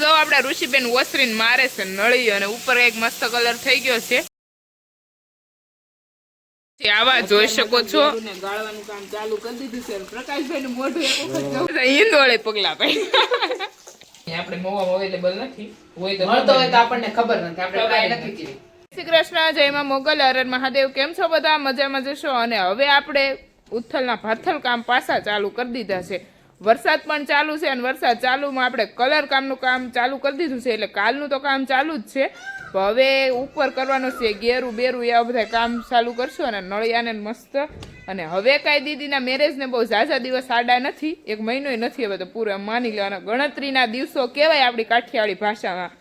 જો આપડા ઋષિબેન ઓસરીને મારે છે નળી અને ઉપર એક મસ્ત કલર થઈ ગયો છે. આવા જોઈ શકો છો. ગાળવાનું કામ ચાલુ કરી દીધું છે પ્રકાશભાઈ નું મોઢું એક વખત ઈંદોળે પગલા ભાઈ આપણે મોવા અવેલેબલ નથી. હોય તો મળતો હોય તો આપણને ખબર નથી. આપણે ટ્રાય નથી. કરી. શ્રી કૃષ્ણ જયમાં મોગલ હરણ મહાદેવ. કેમ છો બધા? મજામાં જશો? અને હવે આપણે ઉથલના ભાથલ કામ પાછા ચાલુ કરી દીધા છે. વરસાદ પણ ચાલુ છે અને વરસાદ ચાલુમાં આપણે કલર કામનું કામ ચાલુ કરી દીધું છે એટલે કાલનું તો કામ ચાલુ જ છે. હવે ઉપર કરવાનું છે ગેરું બેરું એવા બધા કામ ચાલુ કરશું અને નળિયાને મસ્ત અને હવે કાંઈ દીદીના મેરેજને બહુ ઝાઝા દિવસ આડા નથી, એક મહિનોય નથી હવે તો પૂરો માની લેવાના ગણતરીના દિવસો કહેવાય આપણી કાઠિયાવાડી ભાષામાં.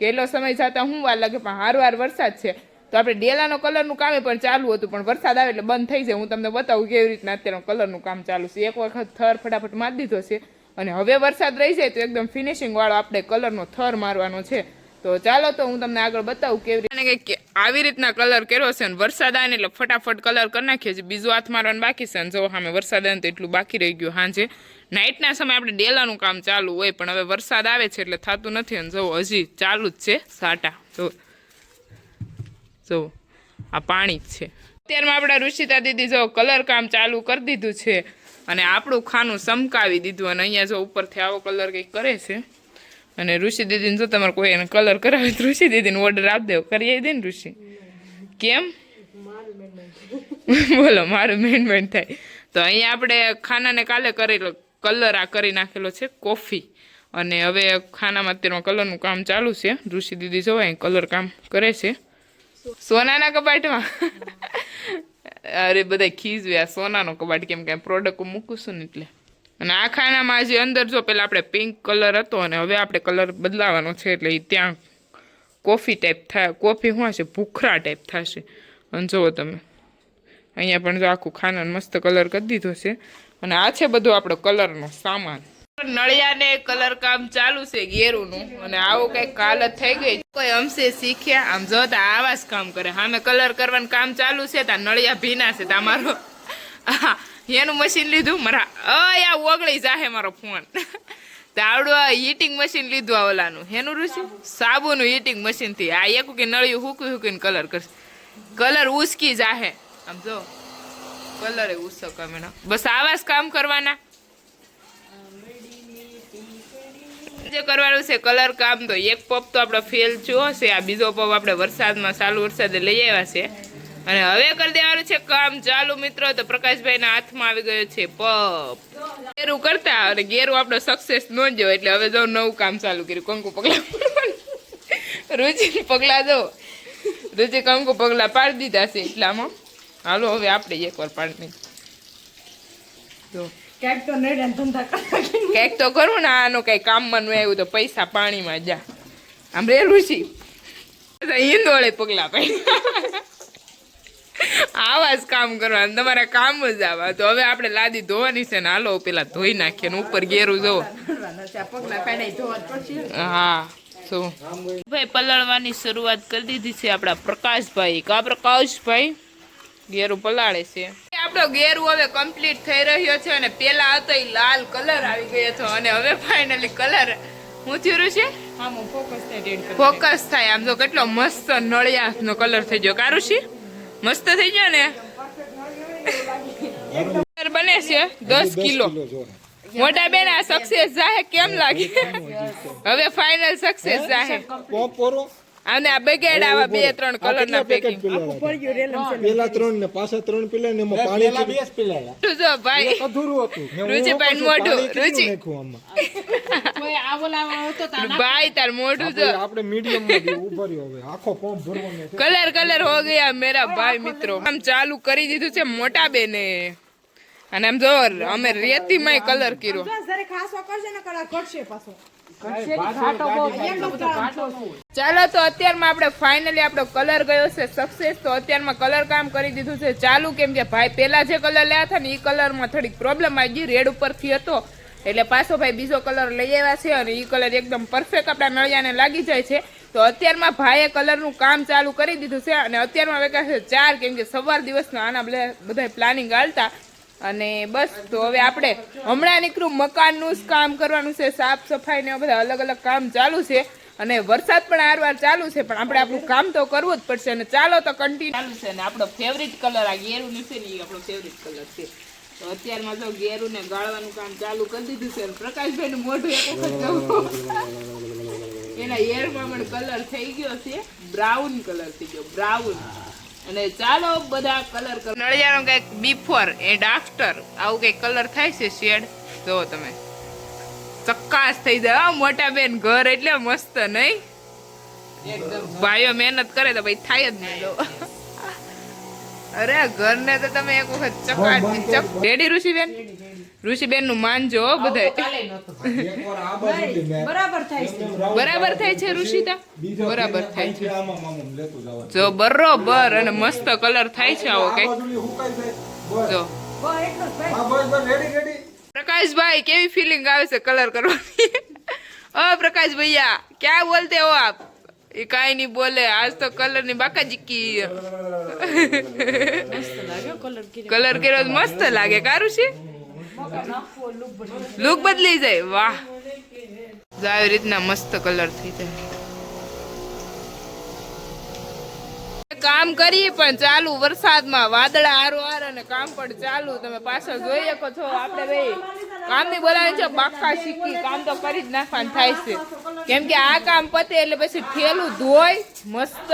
કે એટલો સમય જતા હું વાર લાગે, પણ હાર વાર વરસાદ છે. તો આપણે ડેલાનો કલરનું કામ પણ ચાલુ હતું, પણ વરસાદ આવે એટલે બંધ થઈ જાય. હું તમને બતાવું કેવી રીતના અત્યારે કલરનું કામ ચાલુ છે. એક વખત થર ફટાફટ મારી દીધો છે અને હવે વરસાદ રહી જાય તો એકદમ ફિનિશિંગ વાળો આપણે કલરનો થર મારવાનો છે. તો ચાલો તો હું તમને આગળ બતાવું કેવી રીતે આવી રીતના કલર કર્યો છે અને વરસાદ આવે એટલે ફટાફટ કલર કરી નાખીએ છીએ. બીજું હાથ મારવાનું બાકી છે અને જો સામે વરસાદ આવે તો એટલું બાકી રહી ગયું. હાંજે નાઇટના સમયે આપણે ડેલાનું કામ ચાલુ હોય, પણ હવે વરસાદ આવે છે એટલે થતું નથી અને જો હજી ચાલુ જ છે સાટા. જો જો આ પાણી જ છે. અત્યારમાં આપણા ઋષિતા દીદી જો કલર કામ ચાલુ કરી દીધું છે અને આપણું ખાનું સમકાવી દીધું અને અહીંયા જો ઉપરથી આવો કલર કંઈક કરે છે. અને ઋષિ દીદીને જો તમારે કોઈ એને કલર કરાવે તો ઋષિ દીદીને ઓર્ડર આપી દેવો. કરી દે ને ઋષિ. કેમ? બોલો, મારું મેન મેન થાય. તો અહીંયા આપણે ખાનાને કાલે કરેલો, કલર આ કરી નાખેલો છે, કોફી. અને હવે ખાનામાં અત્યારમાં કલરનું કામ ચાલુ છે. ઋષિ દીદી જોવાય કલર કામ કરે છે. સોનાના કબાટમાં? અરે બધા ખીજવ્યા સોનાનો કબાટ કેમ કે પ્રોડક્ટ મૂકું છું ને એટલે. અને આ ખાનામાં જે અંદર જો પેલા આપણે પિંક કલર હતો અને હવે આપણે કલર બદલાવાનો છે એટલે ત્યાં કોફી ટાઈપ થાય કોફી શું હશે? ભૂખરા ટાઈપ થશે. અને જુઓ તમે. અહીંયા પણ જો આખું ખાનાને મસ્ત કલર કરી દીધો છે. અને આ છે બધો આપણો કલરનો સામાન. નળિયાને કલર કામ ચાલુ છે ગેરુનું અને આવું કઈ કાલત થઈ ગઈ. કોઈ અંશે શીખ્યા? આમ જો આવા જ કામ કરે. હા કલર કરવાનું કામ ચાલુ છે ત્યાં નળિયા ભીના છે તમારો એનું મશીન લીધું મારા અયા ઓગળી જાહે મારો ફોન આવડું આ હીટિંગ મશીન લીધું આ ઓલાનું. એનું ઋષિ સાબુનું હીટિંગ મશીનથી. આ એક કે નળિયું હુકી હુકીને કલર કરશે. કલર ઉસકી જાહે. આમ જો, કલર ઉસક અમે બસ આવા જ કામ કરવાના. જે કરવાનું છે કલર કામ તો એક પપ તો આપણો ફેલ થયો છે આ બીજો પપ આપણે વરસાદમાં ચાલુ વરસાદે લઈ આવ્યા છે. અને હવે કરી દેવાનું છે કામ ચાલુ મિત્રો. તો પ્રકાશભાઈના હાથમાં આવી ગયો છે પપ. ગેરું કરતા અને ગેરું આપણો સક્સેસ ન જ એટલે હવે જો નવું કામ ચાલુ કર્યું. કંકુ પગલા રુચિ પગલા જો. રુચિ કંકુ પગલા પાડી દીધા છે એટલામાં. હાલો, હવે આપણે એકવાર પાડી જો. ક્યાંક તો નડે ધંધા કરવા કંઈક તો કરું ને આનું કઈ કામમાં નું આવ્યું તો પૈસા પાણીમાં જા. આમ રેલું છે. ઈંદોળે પગલા ભાઈ આવા જ કામ કરવાનું તમારે કામ જ આવા. તો હવે આપણે લાદી ધોવાની છે ને હાલો પેલા ધોઈ નાખીએ ને ઉપર ઘેરું જો. પગલા પાણી ધોવા જ પડશે હા શું ભાઈ પલાળવાની શરૂઆત કરી દીધી છે આપણા પ્રકાશભાઈ. કા પ્રકાશભાઈ? ઘેરું પલાળે છે. આપણો ગેરુ હવે કમ્પ્લીટ થઈ રહ્યો છે અને પેલા હતો એ લાલ કલર આવી ગયો હતો અને હવે ફાઇનલી કલર હું થયું છે? ફોકસ થાય. આમ તો કેટલો મસ્ત નળિયા નો કલર થઈ ગયો. કારુશી મસ્ત થઈ ગયો ને? બને છે દસ કિલો. મોટા બેન આ સક્સેસ જાહે? કેમ લાગે? હવે ફાઇનલ સક્સેસ જાહે. અને આ બેગેડ આવા બે ત્રણ કલર ના પેકિંગ પેલા ત્રણ ને પાછા ત્રણ પીલા ને એમાં પાણી કેટલું જો ભાઈ અધૂરું હતું. રુચિ ભાઈ મોઢું, રુચિ. ભાઈ તાર મોઢું જો. આપણે- મીડિયમમાં ઊભો રહ્યો હવે. આખો પંપ ભરવાનો છે. કલર કલર હો ગયા મેરા ભાઈ મિત્રો. આમ ચાલુ કરી દીધું છે મોટા બેને. અને આમ જો અમે રેતીમાંય કલર કર્યો. ખાસો કરશે ને કલર ઘટશે પાછો. ચાલો તો અત્યારમાં આપણે ફાઇનલી આપણો કલર ગયો છે સક્સેસ તો અત્યારમાં કલર કામ કરી દીધું છે. ચાલુ કેમ કે ભાઈ પહેલા જે કલર લેવા હતા ને એ કલરમાં થોડીક પ્રોબ્લેમ આવી ગઈ. રેડ ઉપરથી હતો. એટલે પાછો ભાઈ બીજો કલર લઈ આવ્યા છે અને એ કલર એકદમ પરફેક્ટ આપણા નળિયાને લાગી જાય છે. તો અત્યારમાં ભાઈએ કલરનું કામ ચાલુ કરી દીધું છે અને અત્યારમાં વેકા છે ચાર. કેમ કે સવાર દિવસના આના બધા બધા પ્લાનિંગ હાલતા. અને બસ, તો હવે આપણે હમણાં નીકળું, મકાનનું જ કામ કરવાનું છે, સાફ સફાઈ ને બધા અલગ અલગ કામ ચાલુ છે. અને વરસાદ પણ આરવાર ચાલુ છે, પણ આપણે આપણું કામ તો કરવું જ પડશે અને ચાલો તો કન્ટિન્યુ ચાલુ છે ને આપણો ફેવરિટ કલર આ ગેરું છે ને એ આપણો ફેવરિટ કલર છે. તો અત્યારમાં જો ગેરું ને ગાળવાનું કામ ચાલુ કરી દીધું છે અને પ્રકાશભાઈ નું મોઢું એક વખત એના એરમાં પણ કલર થઈ ગયો છે બ્રાઉન કલર થઈ ગયો બ્રાઉન અને ચાલો બધા કલર નળિયાનો કંઈક બિફોર એન્ડ આફ્ટર આવું કંઈક કલર થાય છે શેડ જો તમે. ચક્કાસ થઈ જાય. હો, મોટા બેન ઘર એટલે મસ્ત નહીં? ભાઈઓ મહેનત કરે તો ભાઈ થાય જ નહીં તો. અરે ઘરને તો તમે એક વખત ચકાસ ચક રેડી ઋષિબેન? ઋષિબેનનું માનજો હો બધાય. ચાલે નહોતું એકવાર આ બાજુથી મેં બરાબર થાય છે. બરાબર થાય છે ઋષિતા? બરાબર થાય છે. જો બરોબર અને મસ્ત કલર થાય છે આવો કઈ. જો. પ્રકાશભાઈ કેવી ફિલિંગ આવે છે કલર કરવાની? ઓ પ્રકાશ ભૈયા ક્યાં બોલતે હો આપ? એ કાઈ નહીં બોલે. આજ તો કલરની બાકા જીકી કલર કર્યો. મસ્ત લાગે. કારું છે? લુક બદલી જાય. વાહ. આવી રીતના મસ્ત કલર થઈ જાય. કામ કરીએ પણ ચાલુ વરસાદમાં વાદળા આરો હાર અને કામ પણ ચાલુ. તમે પાછળ જોઈ શકો છો આપણે ભાઈ કામની બોલાવે છે બાકા શીખી. કામ તો કરી જ નાખવાનું થાય છે. કેમ કે આ કામ પતે એટલે પછી ઠેલું ધોય મસ્ત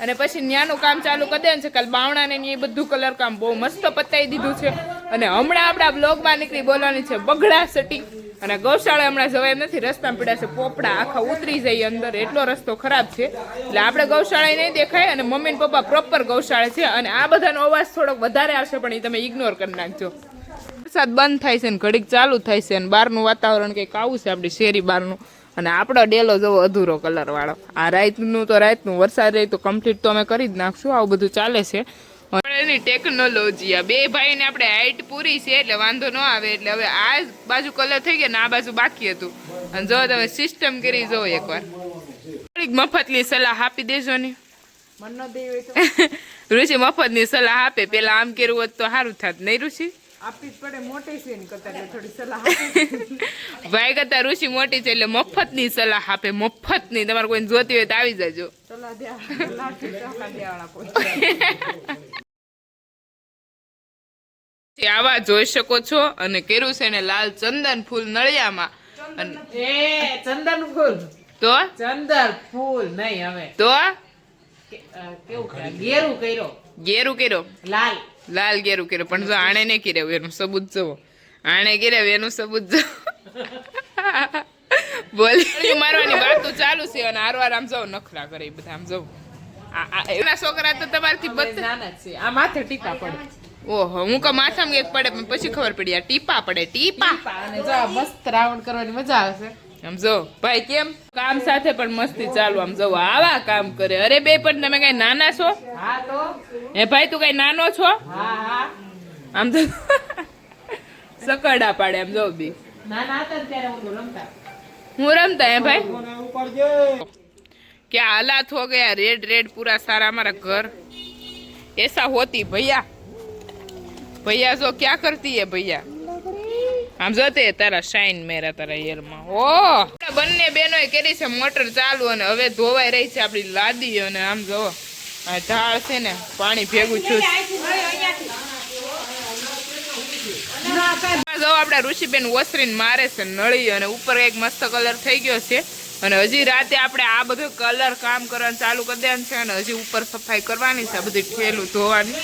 અને પછી ન્યાનું કામ ચાલુ કરી દે છે. કાલ બાવણાને એ બધું કલર કામ બહુ મસ્ત પતાવી દીધું છે. અને હમણાં આપણા બ્લોગમાં નીકળી બોલવાની છે બગડા સટી. અને ગૌશાળા હમણાં જવાય નથી, રસ્તામાં પડ્યા છે. પોપડા આખા ઉતરી જાય અંદર. એટલો રસ્તો ખરાબ છે. એટલે આપણે ગૌશાળા નહીં દેખાય અને મમ્મી ને પપ્પા પ્રોપર ગૌશાળા છે. અને આ બધાનો અવાજ થોડોક વધારે આવશે, પણ એ તમે ઇગ્નોર કરી નાખજો. વરસાદ બંધ થાય છે ને ઘડીક ચાલુ થાય છે. અને બહારનું વાતાવરણ કંઈક આવું છે, આપણી શેરી બહારનું. અને આપણો ડેલો જવો અધૂરો કલર વાળો. આ રાતનું તો રાતનું વરસાદ રહી તો કમ્પ્લીટ તો અમે કરી જ નાખશું આવું બધું ચાલે છે. એની ટેકનોલોજી આ બે ભાઈને આપણે હાઈટ પૂરી છે એટલે વાંધો ન આવે એટલે હવે આ બાજુ કલર થઈ ગયા ને આ બાજુ બાકી હતું. અને જો તમે સિસ્ટમ કરી જો એકવાર. થોડીક મફતની સલાહ આપી દેજો ને. ઋષિ મફતની સલાહ આપે પેલા આમ કર્યું હોત તો સારું થાત. નહીં ઋષિ? આપવી જ પડે મોટી છે કરતા થોડી સલાહ ભાઈ કરતા ઋષિ મોટી છે એટલે મફતની સલાહ આપે મફતની. તમારે કોઈ જોતી હોય તો આવી જજો. સલાહ દેવાળા કોઈ. આવા જોઈ શકો છો અને કેરું છે ને લાલ ચંદન ફૂલ નળિયામાં. ચંદન ફૂલ. તો? ચંદન ફૂલ નહીં હવે. તો? કેવું ઘેરું કર્યો. ગેરું કર્યો. લાલ. લાલ ગેરું કર્યો. પણ જો આણે નહીં કર્યો એનું સબૂત જવો. આણે કર્યો એનું સબૂત જવો. બોલી. મારવાની વાતો ચાલુ છે અને હારવાર આમ જાવ નખરા કરે એ બધા આમ આ- એના છોકરા તો તમારથી નાના છે આ માથે ટીપા પડે. ઓહો હું કા માથામાં એક પડે પણ પછી ખબર પડી આ ટીપા પડે ટીપા. ટીપા અને જો મસ્ત રાઉન્ડ કરવાની મજા આવશે સમજો ભાઈ કેમ? કામ સાથે પણ મસ્તી ચાલુ આમ જવું આવા કામ કરે. અરે બે પણ તમે કઈ નાના છો? એ ભાઈ તું કઈ નાનો છો? આમ તો સકડા પાડે આમ જોઉં બી. હું રમતા. હે ભાઈ? કે હાલા થો ગયા રેડ રેડ પૂરા સારા અમારા ઘર. એસા હોતી ભૈયા. ભૈયા જો ક્યાં કરતી હે ભૈયા? આમ જોતે તારા શાઇન મેરા તારા યરમાં ઓ બંને બેનોએ કરી છે, મોટર ચાલુ અને હવે ધોવાઈ રહી છે આપણી લાદી અને આમ જોવો ઢાળ છે ને, પાણી ભેગું છું. જો આપણા ઋષિબેન ઓસરીને મારે છે નળી અને ઉપર એક મસ્ત કલર થઈ ગયો છે. અને હજી રાતે આપણે આ બધું કલર કામ કરવાનું ચાલુ કરી દેવાનું છે અને હજી ઉપર સફાઈ કરવાની છે, આ બધી ઠેલું ધોવાની.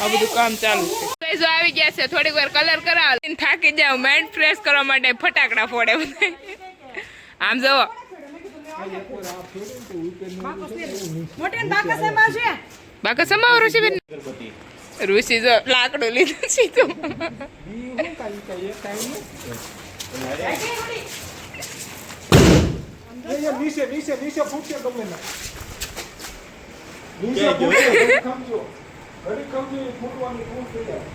આ બધું કામ ચાલુ છે. Guys, આવી ગયા છે. થોડીક વાર કલર કરાવ. થાકી જાવ માઇન્ડ ફ્રેશ કરવા માટે ફટાકડા ફોડે બધા. આમ જુઓ. બાકા સમાવો ઋષિબેન. ઋષિ જો લાકડું લીધું છે તો. એ, એ, નીચે નીચે નીચે ફૂટશે ગમે ના નીચે ફૂટશે, ઘડીક કાવર ફૂટવાની ફૂટ થઈ જાય.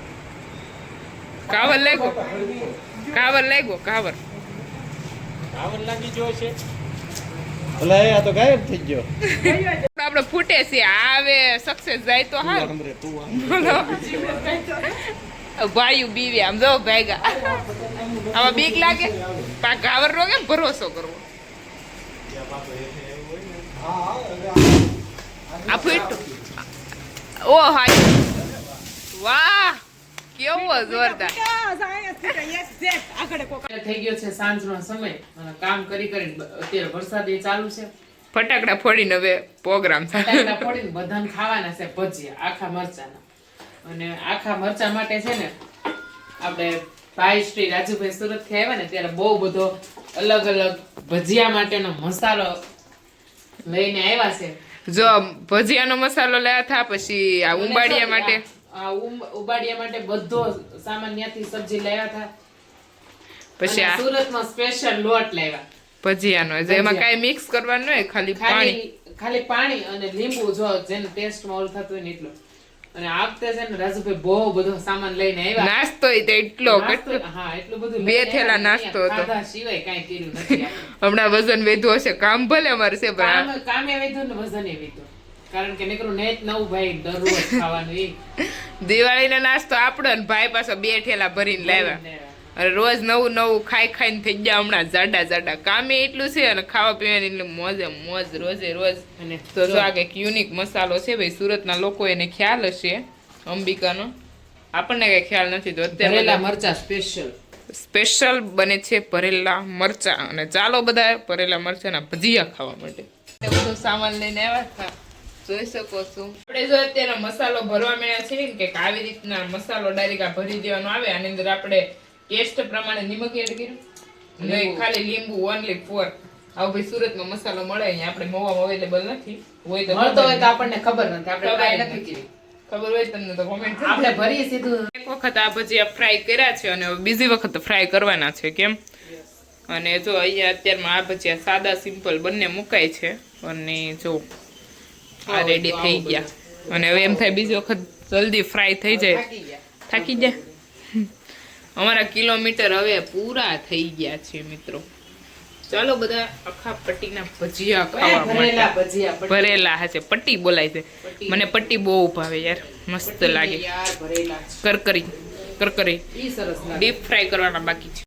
કાવર લાગી કાવર છે. કાવર ભલે આ તો ગાયબ થઈ ગયો. આપણે ફૂટે છે. આવે સક્સેસ જાય તો હા ભાઈ બીવે આમ જો ભેગા. આમાં બીક લાગે? પા ગાવર નો કેમ ભરોસો કરવો? આ ફીટ ઓ હાય. વાહ કેવો જોરદાર. થઈ ગયો છે સાંજનો સમય. અને કામ કરી કરી અત્યારે વરસાદ એ ચાલુ છે. ફટાકડા ફોડીને હવે પ્રોગ્રામ ફટાકડા ફોડીને બધાને ખાવાના છે ભજીયા આખા મરચાના. અને આખા મરચા માટે છે ને આપણે ભાઈ શ્રી રાજુભાઈ સુરતથી આવ્યા ને ત્યારે બહુ બધો અલગ અલગ ભજીયા માટેનો મસાલો લઈને આવ્યા છે. જો ભજીયાનો મસાલો લાયા થા પછી આ ઉંબાડિયા માટે. ઉંબાડિયા માટે બધો સામાન ત્યાંથી સબ્જી લયા હતા પછી આ સુરતમાં સ્પેશિયલ લોટ લાવ્યા ભજીયાનો જે એમાં કાંઈ મિક્સ કરવાનું હોય ખાલી પાણી. ખાલી ખાલી પાણી અને લીંબુ જો જેને ટેસ્ટમાં ઓલ થતું હોય ને એટલું. અને આ વખતે છે ને રાજુભાઈ બહુ બધો સામાન લઈને આવ્યા. નાસ્તો ય એટલો હા એટલું બધું બે થેલા નાસ્તો હતો. સિવાય કાંઈ કર્યું નથી હમણાં વજન વધ્યું હશે. કામ ભલે અમારે છે કામ કામે વધ્યું ને વજને વધ્યું. કારણ કે નીકળું ને જ નવું ભાઈ દરરોજ ખાવાનું દિવાળી દિવાળીનો નાસ્તો આપણો ને ભાઈ પાસે બે ઠેલા ભરીને લાવ્યા. રોજ નવું નવું ખાઈ ખાઈને થઈ ગયા હમણાં જાડા જાડા કામે એટલું છે અને ખાવા પીવાની એટલે મોજે મોજ રોજે રોજ. અને તો જો આ કંઈક યુનિક મસાલો છે ભાઈ સુરતના લોકો એને ખ્યાલ હશે અંબિકાનો. આપણને કઈ ખ્યાલ નથી તો અત્યારે મરચા સ્પેશિયલ સ્પેશિયલ બને છે ભરેલા મરચા. અને ચાલો બધા ભરેલા મરચાના ભજીયા ખાવા માટે. બધો સામાન લઈને આવ્યા હતા. જોઈ શકો છો. આપણે જો અત્યારે મસાલો ભરવા મળ્યા છે ને કે આવી રીતના મસાલો ડાયરેક્ટ ભરી દેવાનો આવે આની અંદર આપણે ટેસ્ટ પ્રમાણે નિમક એડ કર્યું. ખાલી લીંબુ ઓનલી ફોર આવો ભાઈ સુરતમાં મસાલો મળે અહીંયા આપણે મોવામાં અવેલેબલ નથી. હોય તો મળતો હોય તો આપણને ખબર નથી આપણે ટ્રાય નથી. કરી ખબર હોય તમને તો કોમેન્ટ આપણે ભરીએ સીધું. એક વખત આ ભજીયા ફ્રાય કર્યા છે અને બીજી વખત ફ્રાય કરવાના છે કેમ? અને જો અહીંયા અત્યારમાં આ ભજીયા સાદા સિમ્પલ બંને મુકાય છે. અને જો આ રેડી થઈ ગયા. અને હવે એમ થાય બીજી વખત જલ્દી ફ્રાય થઈ જાય. થાકી ગયા. થાકી જાય અમારા કિલોમીટર હવે પૂરા થઈ ગયા છે મિત્રો. ચાલો બધા આખા પટ્ટીના ભજીયા ખાવા ભરેલા ભજીયા ભરેલા હશે. પટ્ટી બોલાય છે. મને પટ્ટી બહુ ભાવે યાર. મસ્ત લાગે. કરકરી કરકરી. ડીપ ફ્રાય કરવાના બાકી છે.